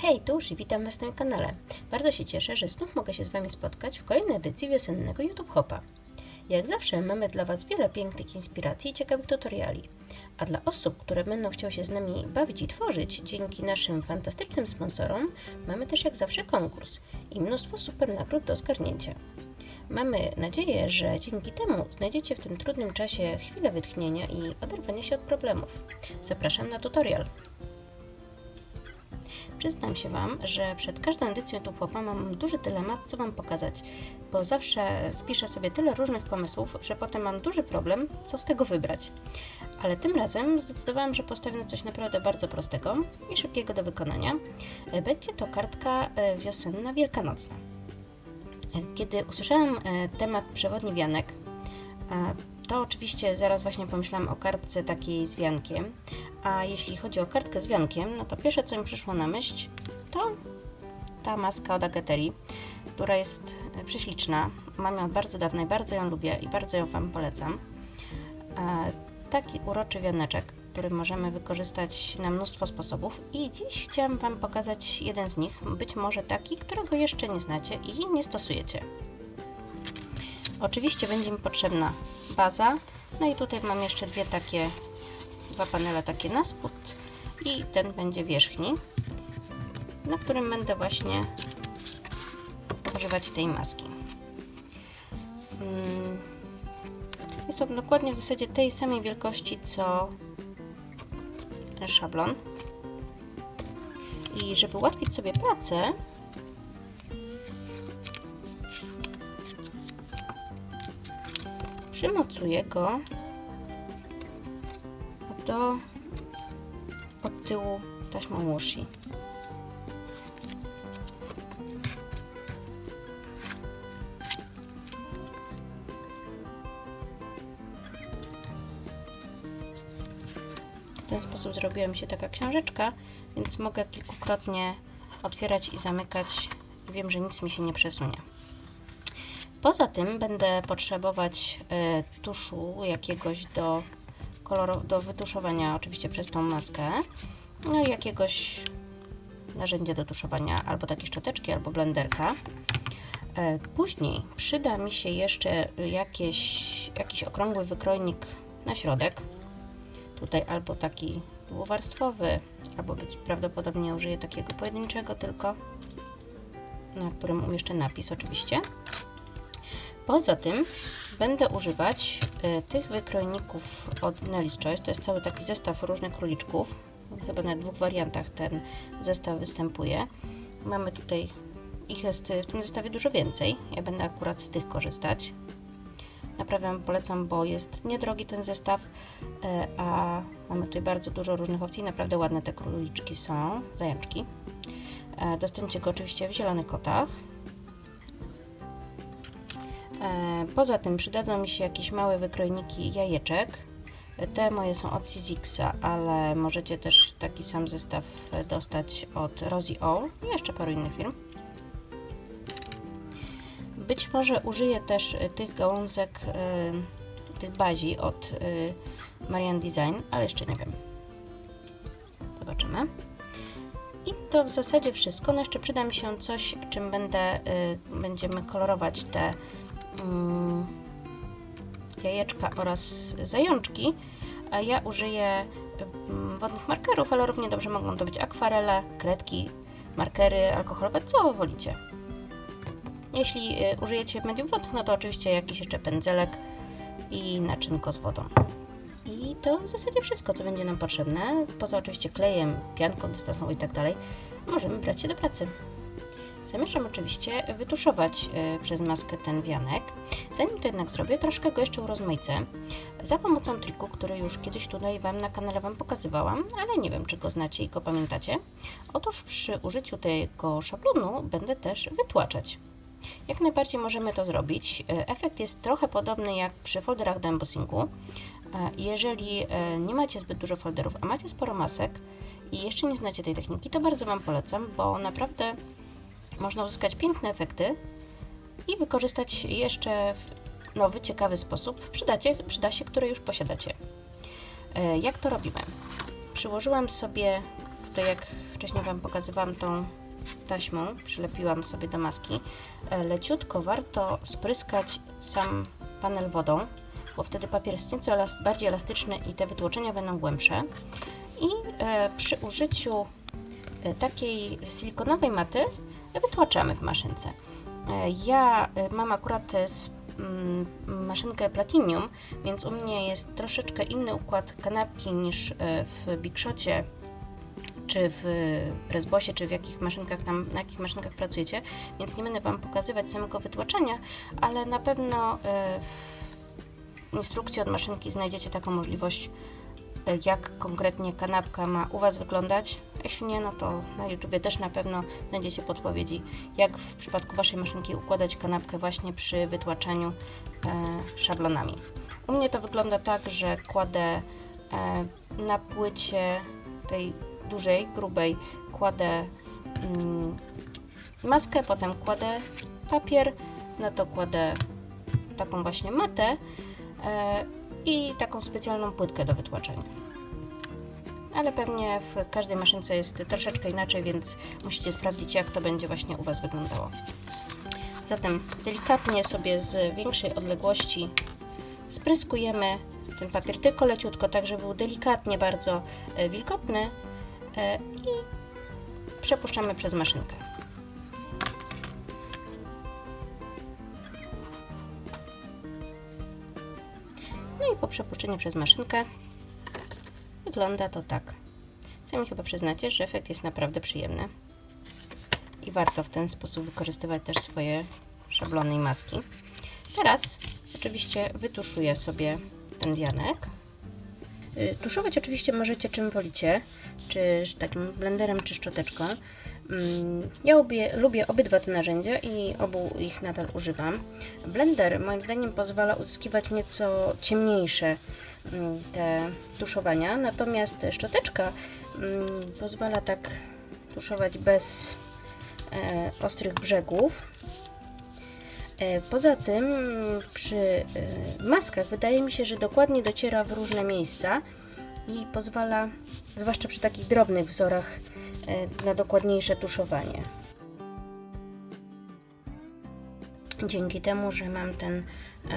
Hej, tu i witam Was na moim kanale. Bardzo się cieszę, że znów mogę się z Wami spotkać w kolejnej edycji wiosennego YouTube Hopa. Jak zawsze mamy dla Was wiele pięknych inspiracji i ciekawych tutoriali. A dla osób, które będą chciały się z nami bawić i tworzyć, dzięki naszym fantastycznym sponsorom, mamy też jak zawsze konkurs i mnóstwo super nagród do zgarnięcia. Mamy nadzieję, że dzięki temu znajdziecie w tym trudnym czasie chwilę wytchnienia i oderwania się od problemów. Zapraszam na tutorial. Przyznam się Wam, że przed każdą edycją Tupopa mam duży dylemat, co Wam pokazać, bo zawsze spiszę sobie tyle różnych pomysłów, że potem mam duży problem, co z tego wybrać. Ale tym razem zdecydowałam, że postawię na coś naprawdę bardzo prostego i szybkiego do wykonania. Będzie to kartka e, wiosenna wielkanocna. E, Kiedy usłyszałam e, temat przewodni wianek, e, to oczywiście zaraz właśnie pomyślałam o kartce takiej z wiankiem. A jeśli chodzi o kartkę z wiankiem, no to pierwsze co mi przyszło na myśl to ta maska od Agaterii, która jest e, prześliczna. Mam ją od bardzo dawna i bardzo ją lubię i bardzo ją Wam polecam. E, Taki uroczy wianeczek, który możemy wykorzystać na mnóstwo sposobów i dziś chciałam Wam pokazać jeden z nich, być może taki, którego jeszcze nie znacie i nie stosujecie. Oczywiście będzie mi potrzebna baza, no i tutaj mam jeszcze dwie takie, dwa panele takie na spód i ten będzie wierzchni, na którym będę właśnie używać tej maski. Mm, Jest on dokładnie w zasadzie tej samej wielkości co szablon. I żeby ułatwić sobie pracę, przymocuję go do od tyłu taśmą washi. W ten sposób zrobiła mi się taka książeczka, więc mogę kilkukrotnie otwierać i zamykać. Wiem, że nic mi się nie przesunie. Poza tym będę potrzebować e, tuszu jakiegoś do, koloro- do wytuszowania, oczywiście przez tą maskę. No i jakiegoś narzędzia do tuszowania, albo takie szczoteczki, albo blenderka. E, Później przyda mi się jeszcze jakieś, jakiś okrągły wykrojnik na środek. Tutaj albo taki dwuwarstwowy, albo być prawdopodobnie użyję takiego pojedynczego tylko, na którym umieszczę napis oczywiście. Poza tym będę używać y, tych wykrojników od Nelly's Choice. To jest cały taki zestaw różnych króliczków. Chyba na dwóch wariantach ten zestaw występuje. Mamy tutaj, ich jest w tym zestawie dużo więcej. Ja będę akurat z tych korzystać. Naprawdę polecam, bo jest niedrogi ten zestaw, y, a mamy tutaj bardzo dużo różnych opcji. Naprawdę ładne te króliczki są, zajączki. E, Dostaniecie go oczywiście w zielonych kotach. E, Poza tym przydadzą mi się jakieś małe wykrojniki jajeczek. Te moje są od Sizixa, ale możecie też taki sam zestaw dostać od Rosie All i jeszcze paru innych firm. Być może użyję też e, tych gałązek, e, tych bazi od Marian Design, ale jeszcze nie wiem. Zobaczymy. I to w zasadzie wszystko. No jeszcze przyda mi się coś, czym będę, będziemy kolorować te jajeczka oraz zajączki. Ja użyję mm, wodnych markerów, ale równie dobrze mogą to być akwarele, kredki, markery alkoholowe, co wolicie. Jeśli y, użyjecie medium wodnych, no to oczywiście jakiś jeszcze pędzelek i naczynko z wodą. I to w zasadzie wszystko, co będzie nam potrzebne. Poza oczywiście klejem, pianką dystansową i tak dalej, możemy brać się do pracy. Zamierzam oczywiście wytuszować e, przez maskę ten wianek. Zanim to jednak zrobię, troszkę go jeszcze urozmaicę. Za pomocą triku, który już kiedyś tutaj Wam na kanale Wam pokazywałam, ale nie wiem, czy go znacie i go pamiętacie. Otóż przy użyciu tego szablonu będę też wytłaczać. Jak najbardziej możemy to zrobić. E, Efekt jest trochę podobny jak przy folderach do embossingu. E, Jeżeli nie macie zbyt dużo folderów, a macie sporo masek i jeszcze nie znacie tej techniki, to bardzo Wam polecam, bo naprawdę można uzyskać piękne efekty i wykorzystać jeszcze w nowy, ciekawy sposób. Przydacie, przyda się, które już posiadacie. E, Jak to robimy? Przyłożyłam sobie tutaj jak wcześniej Wam pokazywałam tą taśmą, przylepiłam sobie do maski, e, leciutko warto spryskać sam panel wodą, bo wtedy papier jest nieco bardziej elastyczny i te wytłoczenia będą głębsze. I e, przy użyciu takiej silikonowej maty wytłaczamy w maszynce. E, Ja e, mam akurat e, mm, maszynkę Platinum, więc u mnie jest troszeczkę inny układ kanapki niż w Big Shocie czy w Pressbossie, czy w jakich maszynkach tam, na jakich maszynkach pracujecie, więc nie będę Wam pokazywać samego wytłaczania, ale na pewno w instrukcji od maszynki znajdziecie taką możliwość, jak konkretnie kanapka ma u Was wyglądać. Jeśli nie, no to na YouTubie też na pewno znajdziecie podpowiedzi, jak w przypadku Waszej maszynki układać kanapkę właśnie przy wytłaczaniu e, szablonami. U mnie to wygląda tak, że kładę e, na płycie tej dużej, grubej, kładę mm, maskę, potem kładę papier, na to kładę taką właśnie matę e, i taką specjalną płytkę do wytłaczania. Ale pewnie w każdej maszynce jest troszeczkę inaczej, więc musicie sprawdzić, jak to będzie właśnie u Was wyglądało. Zatem delikatnie sobie z większej odległości spryskujemy ten papier tylko leciutko, tak żeby był delikatnie bardzo e, wilgotny e, i przepuszczamy przez maszynkę. No i po przepuszczeniu przez maszynkę wygląda to tak. Sami chyba przyznacie, że efekt jest naprawdę przyjemny i warto w ten sposób wykorzystywać też swoje szablony i maski. Teraz oczywiście wytuszuję sobie ten wianek. Y, Tuszować oczywiście możecie czym wolicie, czy takim blenderem, czy szczoteczką. Mm, Ja lubię, lubię obydwa te narzędzia i obu ich nadal używam. Blender moim zdaniem pozwala uzyskiwać nieco ciemniejsze te tuszowania, natomiast szczoteczka mm, pozwala tak tuszować bez e, ostrych brzegów. E, Poza tym przy e, maskach wydaje mi się, że dokładnie dociera w różne miejsca i pozwala, zwłaszcza przy takich drobnych wzorach, na dokładniejsze tuszowanie. Dzięki temu, że mam ten,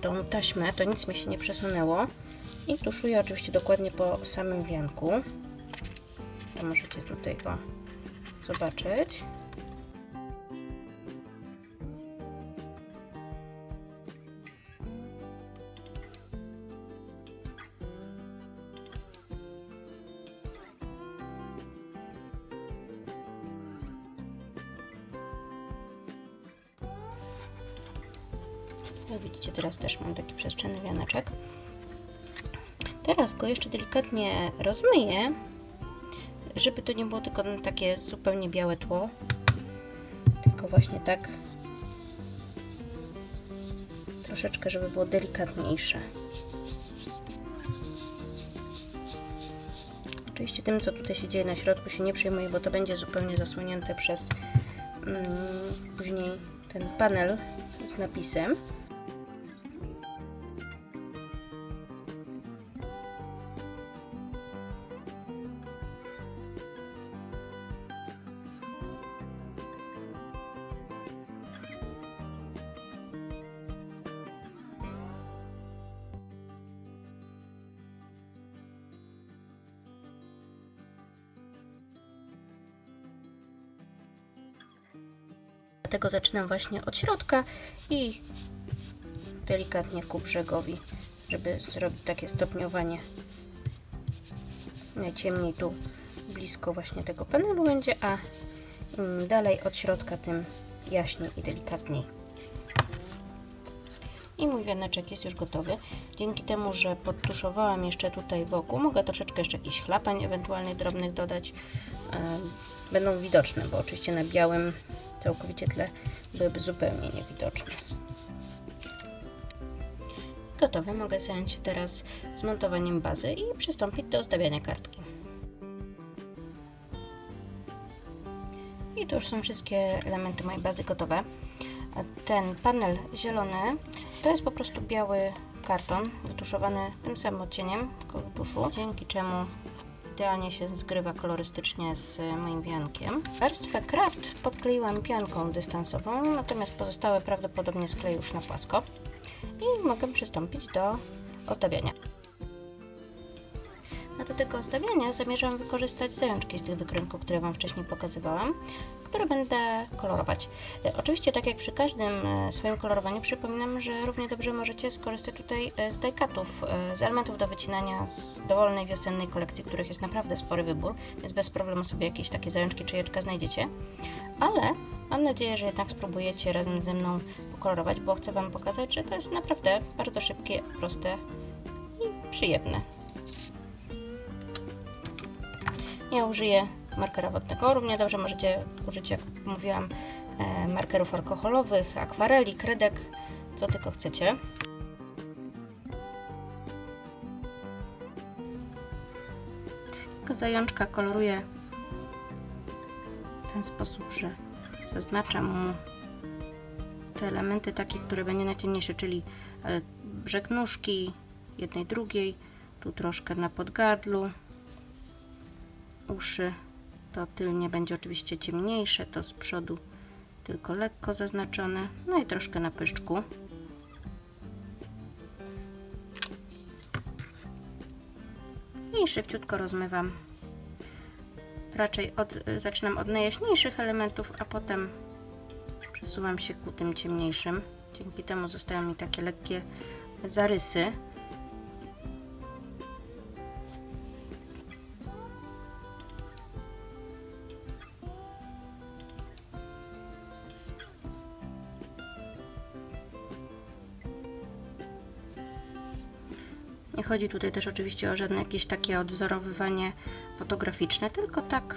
tą taśmę, to nic mi się nie przesunęło i tuszuję oczywiście dokładnie po samym wianku. To możecie tutaj o, zobaczyć. Delikatnie rozmyję, żeby to nie było tylko takie zupełnie białe tło, tylko właśnie tak troszeczkę, żeby było delikatniejsze. Oczywiście tym, co tutaj się dzieje na środku się nie przejmuję, bo to będzie zupełnie zasłonięte przez mm, później ten panel z napisem. Dlatego zaczynam właśnie od środka i delikatnie ku brzegowi, żeby zrobić takie stopniowanie. Najciemniej tu blisko właśnie tego panelu będzie, a im dalej od środka, tym jaśniej i delikatniej. I mój wianeczek jest już gotowy. Dzięki temu, że podtuszowałam jeszcze tutaj wokół, mogę troszeczkę jeszcze jakichś chlapań ewentualnych drobnych dodać. E, Będą widoczne, bo oczywiście na białym całkowicie tle byłyby zupełnie niewidoczne. Gotowe. Mogę zająć się teraz zmontowaniem bazy i przystąpić do ozdabiania kartki. I tu już są wszystkie elementy mojej bazy gotowe. Ten panel zielony to jest po prostu biały karton wytuszowany tym samym odcieniem kolor tuszu, dzięki czemu idealnie się zgrywa kolorystycznie z moim wiankiem. Warstwę kraft podkleiłam pianką dystansową, natomiast pozostałe prawdopodobnie skleję już na płasko. I mogę przystąpić do ozdabiania. Do tego ozdabiania zamierzam wykorzystać zajączki z tych wykrętków, które Wam wcześniej pokazywałam, które będę kolorować. E, Oczywiście, tak jak przy każdym e, swoim kolorowaniu, przypominam, że równie dobrze możecie skorzystać tutaj e, z e, z elementów do wycinania z dowolnej wiosennej kolekcji, których jest naprawdę spory wybór, więc bez problemu sobie jakieś takie zajączki czy jeczka znajdziecie. Ale mam nadzieję, że jednak spróbujecie razem ze mną pokolorować, bo chcę Wam pokazać, że to jest naprawdę bardzo szybkie, proste i przyjemne. Ja użyję markera wodnego. Równie dobrze możecie użyć, jak mówiłam, e, markerów alkoholowych, akwareli, kredek, co tylko chcecie. Zajączka koloruję w ten sposób, że zaznaczam mu te elementy takie, które będzie najciemniejsze, czyli e, brzeg nóżki, jednej, drugiej, tu troszkę na podgardlu, uszy to tylnie będzie oczywiście ciemniejsze, to z przodu tylko lekko zaznaczone, no i troszkę na pyszczku. I szybciutko rozmywam. Raczej od, zaczynam od najjaśniejszych elementów, a potem przesuwam się ku tym ciemniejszym. Dzięki temu zostają mi takie lekkie zarysy. Chodzi tutaj też oczywiście o żadne jakieś takie odwzorowywanie fotograficzne, tylko tak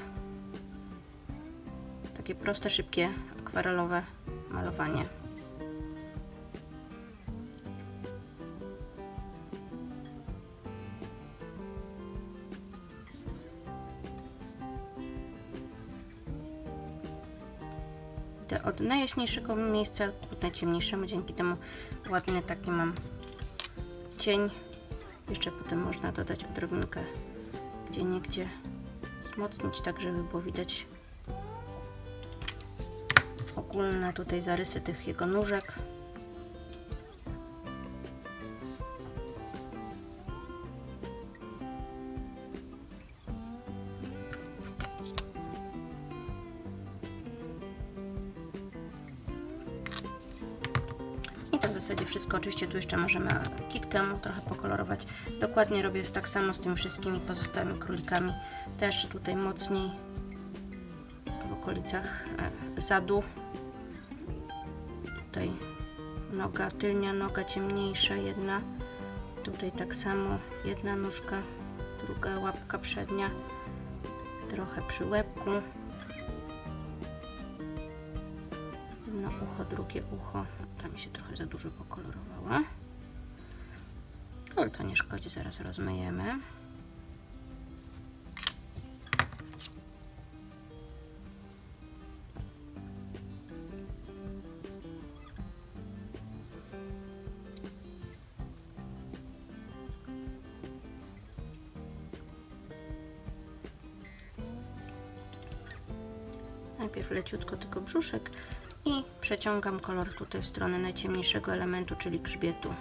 takie proste, szybkie, akwarelowe malowanie. Idę od najjaśniejszego miejsca ku najciemniejszemu, dzięki temu ładny taki mam cień. Jeszcze potem można dodać odrobinkę gdzie niegdzie wzmocnić, tak żeby było widać ogólne tutaj zarysy tych jego nóżek. Zasadzie wszystko. Oczywiście tu jeszcze możemy kitkę trochę pokolorować. Dokładnie robię tak samo z tymi wszystkimi pozostałymi królikami. Też tutaj mocniej w okolicach e, zadu. Tutaj noga, tylnia noga ciemniejsza jedna. Tutaj tak samo jedna nóżka, druga łapka przednia. Trochę przy łebku. Jedno ucho, drugie ucho. Się trochę za dużo pokolorowała. Ale to nie szkodzi, zaraz rozmyjemy. Najpierw leciutko tylko brzuszek przeciągam kolor tutaj w stronę najciemniejszego elementu, czyli grzbietu.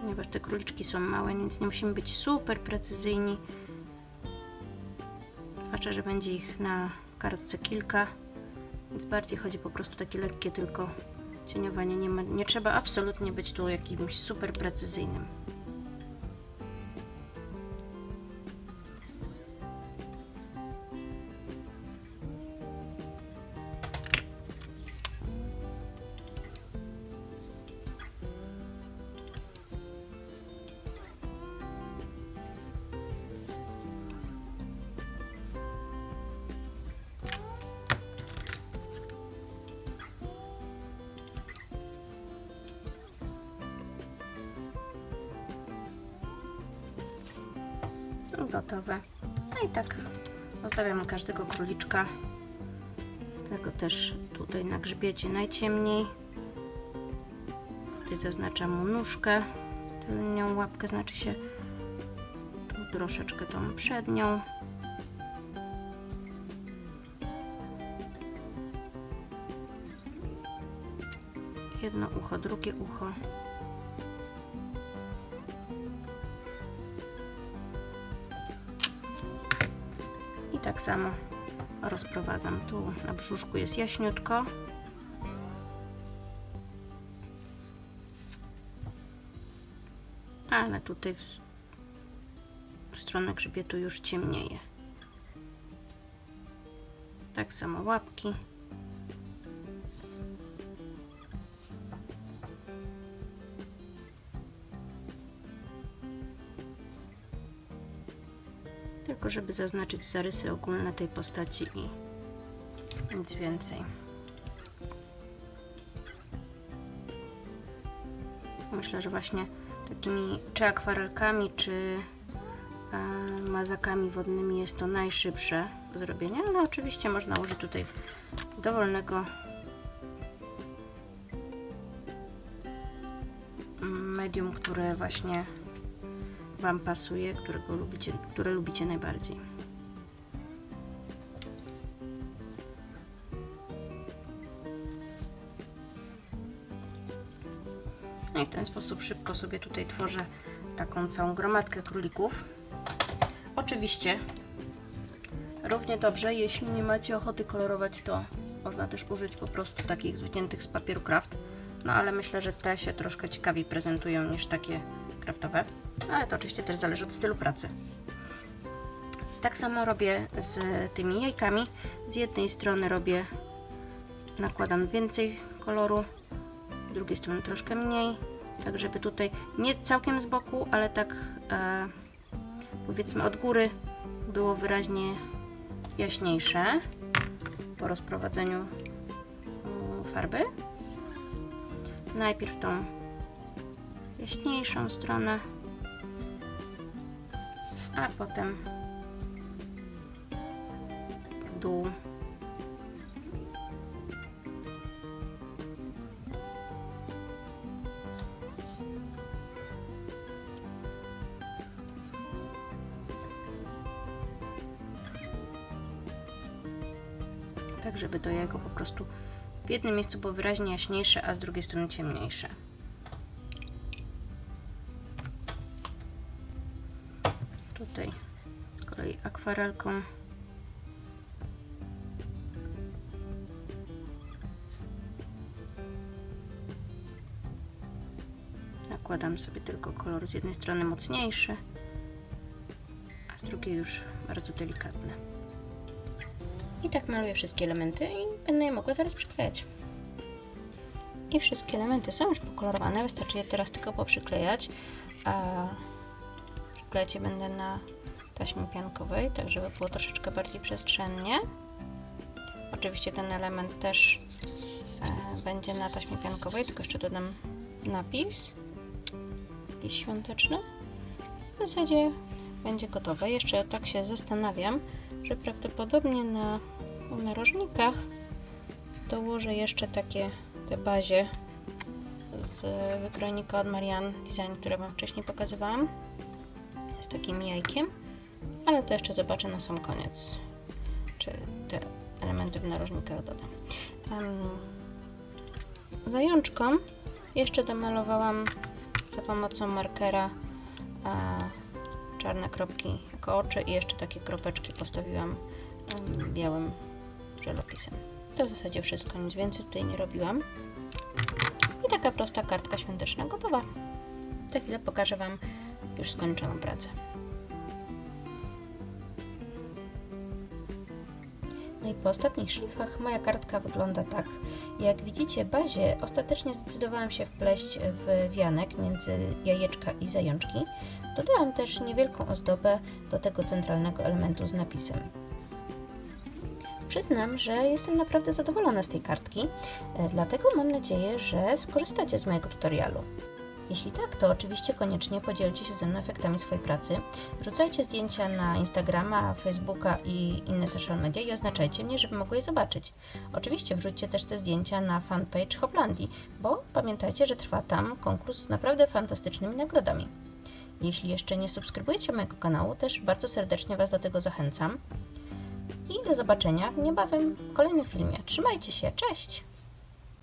Ponieważ te króliczki są małe, więc nie musimy być super precyzyjni. Zwłaszcza, że będzie ich na kartce kilka. Więc bardziej chodzi po prostu takie lekkie tylko cieniowanie. Nie, ma, nie trzeba absolutnie być tu jakimś super precyzyjnym. Gotowe. No i tak Zostawiam każdego króliczka. Tego też tutaj na grzbiecie najciemniej. Tutaj zaznaczam mu nóżkę, tylnią łapkę, znaczy się tu troszeczkę tą przednią. Jedno ucho, drugie ucho. Tak samo rozprowadzam. Tu na brzuszku jest jaśniutko. Ale tutaj w, stronę grzbietu już ciemnieje. Tak samo łapki. Tylko żeby zaznaczyć zarysy ogólne tej postaci i nic więcej. Myślę, że właśnie takimi czy akwarelkami, czy e, mazakami wodnymi jest to najszybsze do zrobienia, ale oczywiście można użyć tutaj dowolnego medium, które właśnie Wam pasuje, którego lubicie, które lubicie najbardziej. No i w ten sposób szybko sobie tutaj tworzę taką całą gromadkę królików. Oczywiście równie dobrze, jeśli nie macie ochoty kolorować, to można też użyć po prostu takich wyciętych z papieru kraft. No ale myślę, że te się troszkę ciekawiej prezentują niż takie kraftowe. Ale to oczywiście też zależy od stylu pracy. Tak samo robię z tymi jajkami. Z jednej strony robię, nakładam więcej koloru, z drugiej strony troszkę mniej, tak żeby tutaj nie całkiem z boku, ale tak e, powiedzmy od góry było wyraźnie jaśniejsze po rozprowadzeniu mm, farby. Najpierw tą jaśniejszą stronę, a potem w dół. Tak, żeby to jego po prostu w jednym miejscu było wyraźnie jaśniejsze, a z drugiej strony ciemniejsze. Tutaj z kolei akwarelką nakładam sobie tylko kolor z jednej strony mocniejszy, a z drugiej już bardzo delikatny. I tak maluję wszystkie elementy i będę je mogła zaraz przyklejać. I wszystkie elementy są już pokolorowane, wystarczy je teraz tylko poprzyklejać. A je będę na taśmie piankowej, tak żeby było troszeczkę bardziej przestrzennie. Oczywiście ten element też e, będzie na taśmie piankowej, tylko jeszcze dodam napis jakiś świąteczny. W zasadzie będzie gotowe. Jeszcze tak się zastanawiam, że prawdopodobnie na narożnikach dołożę jeszcze takie te bazie z wykrojnika od Marian Design, które Wam wcześniej pokazywałam takim jajkiem, ale to jeszcze zobaczę na sam koniec, czy te elementy w narożnikach dodam. Um, zajączkom jeszcze domalowałam za pomocą markera a, czarne kropki jako oczy i jeszcze takie kropeczki postawiłam um, białym żelopisem. To w zasadzie wszystko, nic więcej tutaj nie robiłam. I taka prosta kartka świąteczna gotowa. Za chwilę pokażę Wam już skończoną pracę. No i po ostatnich szlifach moja kartka wygląda tak. Jak widzicie, bazie ostatecznie zdecydowałam się wpleść w wianek między jajeczka i zajączki. Dodałam też niewielką ozdobę do tego centralnego elementu z napisem. Przyznam, że jestem naprawdę zadowolona z tej kartki, e, dlatego mam nadzieję, że skorzystacie z mojego tutorialu. Jeśli tak, to oczywiście koniecznie podzielcie się ze mną efektami swojej pracy. Wrzucajcie zdjęcia na Instagrama, Facebooka i inne social media i oznaczajcie mnie, żeby mogły je zobaczyć. Oczywiście wrzućcie też te zdjęcia na fanpage Hoplandii, bo pamiętajcie, że trwa tam konkurs z naprawdę fantastycznymi nagrodami. Jeśli jeszcze nie subskrybujecie mojego kanału, też bardzo serdecznie Was do tego zachęcam. I do zobaczenia niebawem w kolejnym filmie. Trzymajcie się, cześć!